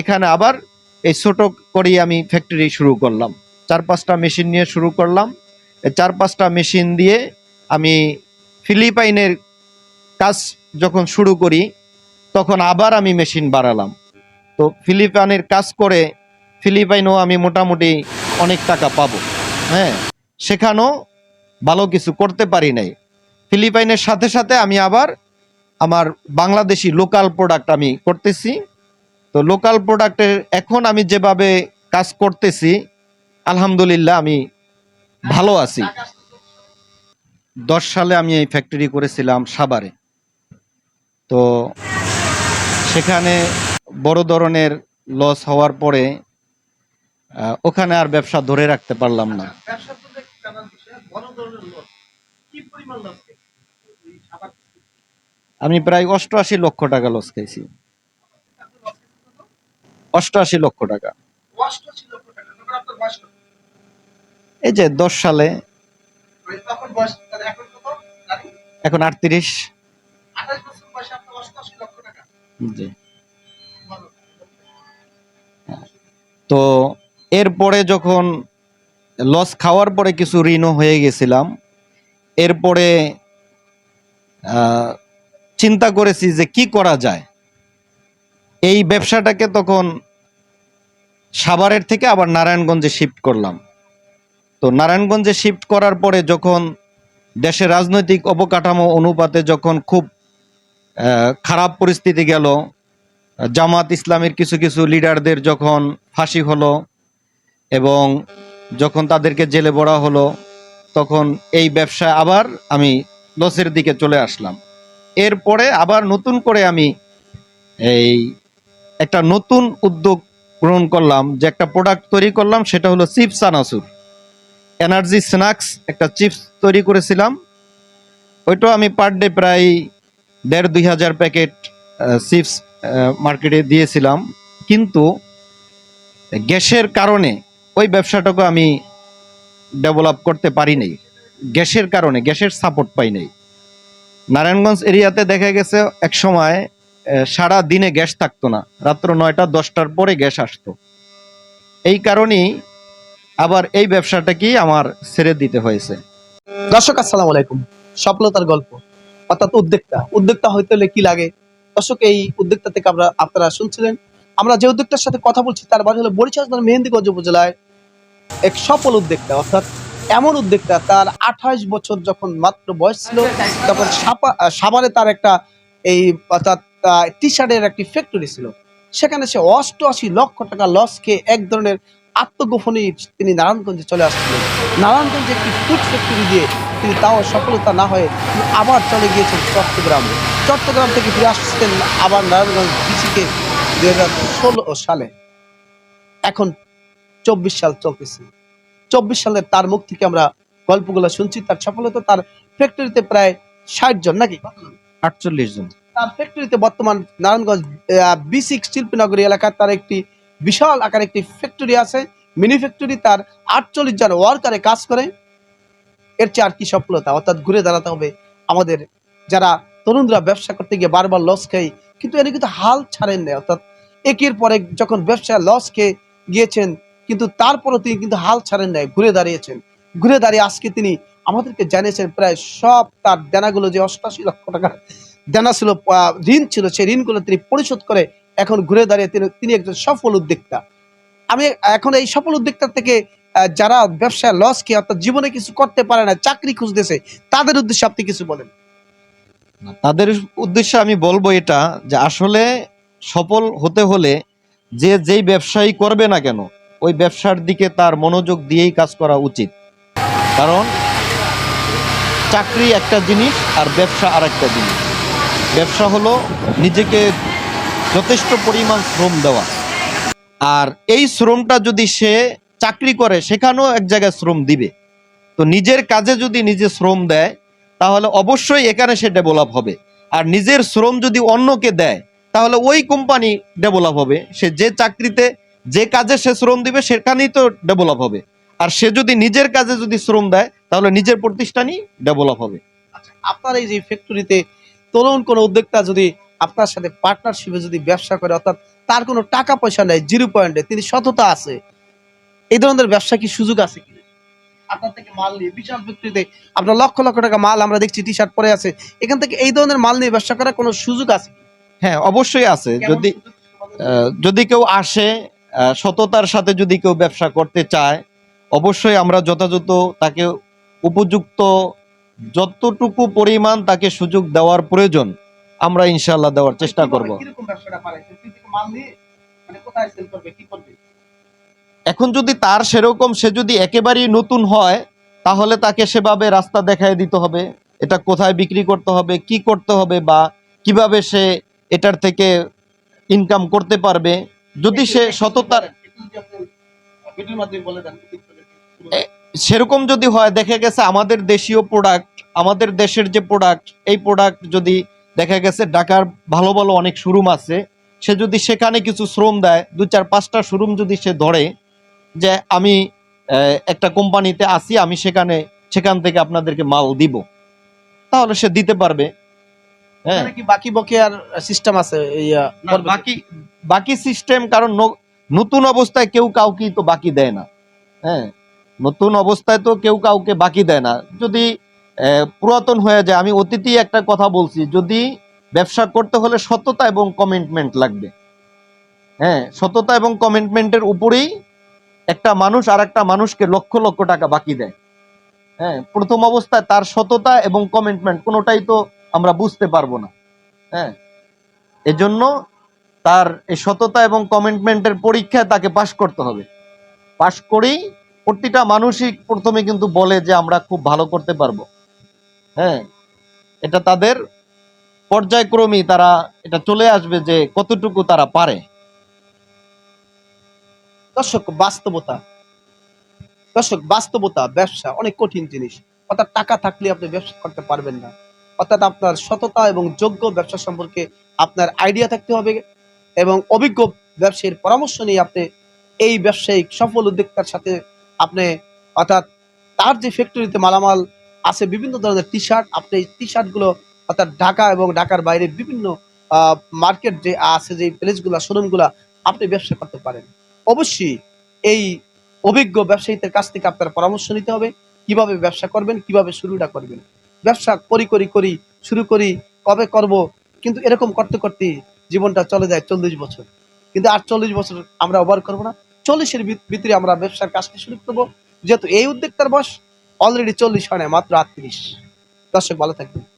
এখানে আবার এই ছোট করেই আমি ফ্যাক্টরি শুরু করলাম। চার পাঁচটা মেশিন নিয়ে শুরু করলাম। এই চার পাঁচটা মেশিন দিয়ে আমি ফিলিপাইনের কাজ যখন শুরু করি, তখন আবার আমি মেশিন বাড়ালাম তো ফিলিপাইনের কাজ করে ফিলিপাইনও আমি মোটামুটি অনেক টাকা পাবো। হ্যাঁ সেখানেও ভালো কিছু করতে পারি নাই। ফিলিপাইনের সাথে সাথে আমি আবার আমার বাংলাদেশি লোকাল প্রোডাক্ট আমি করতেছি। তো লোকাল প্রোডাক্টের এখন আমি যেভাবে কাজ করতেছি আলহামদুলিল্লাহ আমি ভালো আছি। দশ সালে আমি এই ফ্যাক্টরি করেছিলাম সাভারে। তো সেখানে বড় ধরনের লস হওয়ার পরে ওখানে আর ব্যবসা ধরে রাখতে পারলাম না। খাবার আমি প্রায় অষ্টআশি লক্ষ টাকা লস খাইছি। অষ্টআশি লক্ষ টাকা? এই যে দশ সালে। মানে এখন আটত্রিশ। জি। তো এরপরে যখন লস খাওয়ার পরে কিছু ঋণও হয়ে গেছিলাম এরপরে আহ, চিন্তা করেছি যে কি করা যায়। এই ব্যবসাটাকে তখন সাভারের থেকে আবার নারায়ণগঞ্জে শিফট করলাম। তো নারায়ণগঞ্জে শিফট করার পরে যখন দেশের রাজনৈতিক অবকাঠামো অনুপাতে যখন খুব খারাপ পরিস্থিতি গেল, জামাত ইসলামের কিছু কিছু লিডারদের যখন ফাঁসি হলো এবং যখন তাদেরকে জেলে ভরা হলো, তখন এই ব্যবসায় আবার আমি লসের দিকে চলে আসলাম। এরপরে আবার নতুন করে আমি এই একটা নতুন উদ্যোগ গ্রহণ করলাম, যে একটা প্রোডাক্ট তৈরি করলাম, সেটা হলো চিপস আনাসুর এনার্জি স্ন্যাক্স একটা চিপস তৈরি করেছিলাম। ওইটাও আমি পার ডে প্রায় দেড় দুই হাজার প্যাকেট চিপস মার্কেটে দিয়েছিলাম। কিন্তু গ্যাসের কারণে ওই ব্যবসাটাকে আমি ডেভেলপ করতে পারি নাই। গ্যাসের কারণে, গ্যাসের সাপোর্ট পাই নাই। নারায়ণগঞ্জ এরিয়াতে দেখা গেছে, এক সময় সারা দিনে গ্যাস থাকতো না। রাত্র নয়টা দশটার পরে গ্যাস আসতো। এই কারণেই আবার এই ব্যবসাটাকেই আমার ছেড়ে দিতে হয়েছে। দর্শক আসসালামু আলাইকুম। সফলতার গল্প অর্থাৎ উদ্যোক্তা। উদ্যোক্তা হইতে হলে কি লাগে? দর্শক এই উদ্যোক্তা থেকে আমরা আপনারা শুনছিলেন। আমরা যে উদ্যোক্তার সাথে কথা বলছি তার বাড়ি হলো বরিশাল মেহেন্দিগঞ্জ উপজেলায় এক সফল উদ্যোক্তা। অর্থাৎ এমন উদ্যোক্তা তার আঠাশ বছর যখন মাত্র বয়স ছিল তখন আহ, তার একটা এই অর্থাৎ টি শার্টের একটি ফ্যাক্টরি ছিল। সেখানে সে অষ্টআশি লক্ষ টাকা লস খেয়ে এক ধরনের আত্মগোপনে তিনি নারায়ণগঞ্জে চলে আসছিলেন। নারায়ণগঞ্জে একটি ফুড ফ্যাক্টরি দিয়ে তিনি তাও সফলতা না হয়ে আবার চলে গিয়েছেন চট্টগ্রাম। চট্টগ্রাম থেকে ফিরে আসছেন আবার নারায়ণগঞ্জ ডিসিকে দুই হাজার ষোলো সালে। এখন চব্বিশ সাল চলতেছে। চব্বিশ সালে তার মুখ থেকে আমরা গল্পগুলো শুনছি, তার সফলতা তার ফ্যাক্টরিতে প্রায় ষাট জন নাকি? আটচল্লিশ জন। তার ফ্যাক্টরিতে বর্তমান নারায়ণগঞ্জ বি সিক্স শিল্পনগরী এলাকায় তার একটি বিশাল আকার একটি ফ্যাক্টরি আছে। মিনি ফ্যাক্টরি তার আটচল্লিশ জন ওয়ার্কারে কাজ করে। এর চেয়ে আর কি সফলতা? অর্থাৎ ঘুরে দাঁড়াতে হবে আমাদের যারা তরুণরা ব্যবসা করতে গিয়ে বারবার লস খাই কিন্তু এনে কিন্তু হাল ছাড়েন না অর্থাৎ একের পরে যখন ব্যবসা লস খেয়ে গিয়েছেন, কিন্তু তারপরও তিনি কিন্তু হাল ছাড়েন নাই, ঘুরে দাঁড়িয়েছেন। ঘুরে দাঁড়িয়ে আজকে তিনি আমাদেরকে জানিয়েছেন, প্রায় সব তার দেনাগুলো যে অষ্টাশি লক্ষ টাকা দেনা ছিল ঋণ ছিল, সেই ঋণগুলো তিনি পরিশোধ করে এখন ঘুরে দাঁড়িয়ে তিনি তিনি একজন সফল উদ্যোক্তা। আমি এখন এই সফল উদ্যোক্তা থেকে যারা ব্যবসায় লস খেয়ে অর্থাৎ জীবনে কিছু করতে পারে না, চাকরি খুঁজতেছে, তাদের উদ্দেশ্যে আপনি কিছু বলেন। তাদের উদ্দেশ্যে আমি বলব এটা, যে আসলে সফল হতে হলে যে যেই ব্যবসায়ী করবে না কেন, ওই ব্যবসার দিকে তার মনোযোগ দিয়েই কাজ করা উচিত। কারণ চাকরি একটা জিনিস আর ব্যবসা আর একটা জিনিস। ব্যবসা হলো নিজেকে যথেষ্ট পরিমাণ শ্রম দেওয়া। আর এই শ্রমটা যদি সে চাকরি করে, সেখানেও এক জায়গায় শ্রম দিবে। তো নিজের কাজে যদি নিজে শ্রম দেয়, তাহলে অবশ্যই এখানে সে ডেভেলপ হবে। আর নিজের শ্রম যদি অন্যকে দেয়, তাহলে ওই কোম্পানি ডেভেলপ হবে। সে যে চাকরিতে, যে কাজে সে শ্রম দিবে, সেখানেই তো ডেভেলপ হবে। আর সে যদি নিজের কাজে যদি শ্রম দেয়, তাহলে নিজের প্রতিষ্ঠানই ডেভেলপ হবে। আপনার এই যে ফ্যাক্টরিতে তরুণ কোনো উদ্যোক্তা যদি আপনার সাথে পার্টনারশিপে যদি ব্যবসা করে অর্থাৎ তার কোনো টাকা পয়সা নেই জিরো পয়েন্টে তিনি সততা আছে এই ধরনের ব্যবসা কি সুযোগ আছে কিনা? আপনার থেকে মাল নিয়ে বিশাল বিক্রিতে আপনার লক্ষ লক্ষ টাকা মাল আমরা দেখছি টি শার্ট পরে আছে এখান থেকে এই ধরনের মাল নিয়ে ব্যবসা করার কোনো সুযোগ আছে হ্যাঁ অবশ্যই আছে। যদি যদি কেউ আসে সততার সাথে যদি কেউ ব্যবসা করতে চায় অবশ্যই আমরা যথাযথ তাকে উপযুক্ত যতটুকু পরিমাণ তাকে সুযোগ দেওয়ার প্রয়োজন আমরা ইনশাল্লাহ দেওয়ার চেষ্টা করব। মানে এখন যদি তার সেরকম সে যদি একেবারেই নতুন হয় তাহলে তাকে সেভাবে রাস্তা দেখায় দিতে হবে এটা কোথায় বিক্রি করতে হবে কি করতে হবে বা কীভাবে সে এটার থেকে ইনকাম করতে পারবে যদি সে সততার সেরকম যদি হয় দেখা গেছে আমাদের দেশীয় প্রোডাক্ট আমাদের দেশের যে প্রোডাক্ট এই প্রোডাক্ট যদি দেখা গেছে ঢাকার ভালো ভালো অনেক শোরুম আছে সে যদি সেখানে কিছু শ্রম দেয় দু চার পাঁচটা শোরুম যদি সে ধরে যে আমি একটা কোম্পানিতে আসি আমি সেখানে সেখান থেকে আপনাদেরকে মাল দিব তাহলে সে দিতে পারবে। হ্যাঁ। বাকি বকেয়ার সিস্টেম আছে? বাকি বাকি সিস্টেম কারণ নতুন অবস্থায় কেউ কাউকে তো বাকি দেয় না। হ্যাঁ। নতুন অবস্থায় তো কেউ কাউকে বাকি দেয় না। যদি পুরাতন হয়ে যায়, আমি অতীতেই একটা কথা বলছি, যদি ব্যবসা করতে হলে সততা এবং কমিটমেন্ট লাগবে। হ্যাঁ সততা এবং কমিটমেন্টের উপরেই একটা মানুষ আর একটা মানুষকে লক্ষ লক্ষ টাকা বাকি দেয়। হ্যাঁ প্রথম অবস্থায় তার সততা এবং কমিটমেন্ট কোনোটাই তো আমরা বুঝতে পারব না। হ্যাঁ এজন্য তার এই সততা এবং কমিটমেন্টের পরীক্ষায় তাকে পাশ করতে হবে। পাশ করেই প্রতিটা মানুষই প্রথমে কিন্তু বলে যে আমরা খুব ভালো করতে পারব। হ্যাঁ এটা তাদের পর্যায়ক্রমেই তারা এটা চলে আসবে যে কতটুকু তারা পারে। দর্শক, বাস্তবতা। দর্শক, বাস্তবতা, ব্যবসা অনেক কঠিন জিনিস। অর্থাৎ টাকা থাকলে আপনি ব্যবসা করতে পারবেন না। অর্থাৎ আপনার সততা এবং যোগ্য ব্যবসা সম্পর্কে আপনার আইডিয়া থাকতে হবে এবং অভিজ্ঞ ব্যবসায়ীর পরামর্শ নিয়ে আপনি এই ব্যবসায়িক সফল উদ্যোক্তার সাথে আপনি অর্থাৎ তার যে ফ্যাক্টরিতে মালামাল আছে, বিভিন্ন ধরনের টি শার্ট আপনি এই টি শার্টগুলো অর্থাৎ ঢাকা এবং ঢাকার বাইরে বিভিন্ন মার্কেট যে আছে, যে প্লেসগুলো শোরুমগুলো আপনি ব্যবসা করতে পারেন। অবশ্যই এই অভিজ্ঞ ব্যবসায়ীদের কাছ থেকে আপনার পরামর্শ নিতে হবে, কীভাবে ব্যবসা করবেন, কীভাবে শুরুটা করবেন। ব্যবসা করি করি করি, শুরু করি, কবে করব, কিন্তু এরকম করতে করতে জীবনটা চলে যায় চল্লিশ বছর। কিন্তু আর চল্লিশ বছর আমরা ওভার করব না। চল্লিশের ভিতরে আমরা ব্যবসার কাজটি শুরু করব? যেহেতু এই উদ্যোক্তার বয়স অলরেডি চল্লিশ হয় না মাত্র আটত্রিশ। দর্শক, ভালো থাকবেন।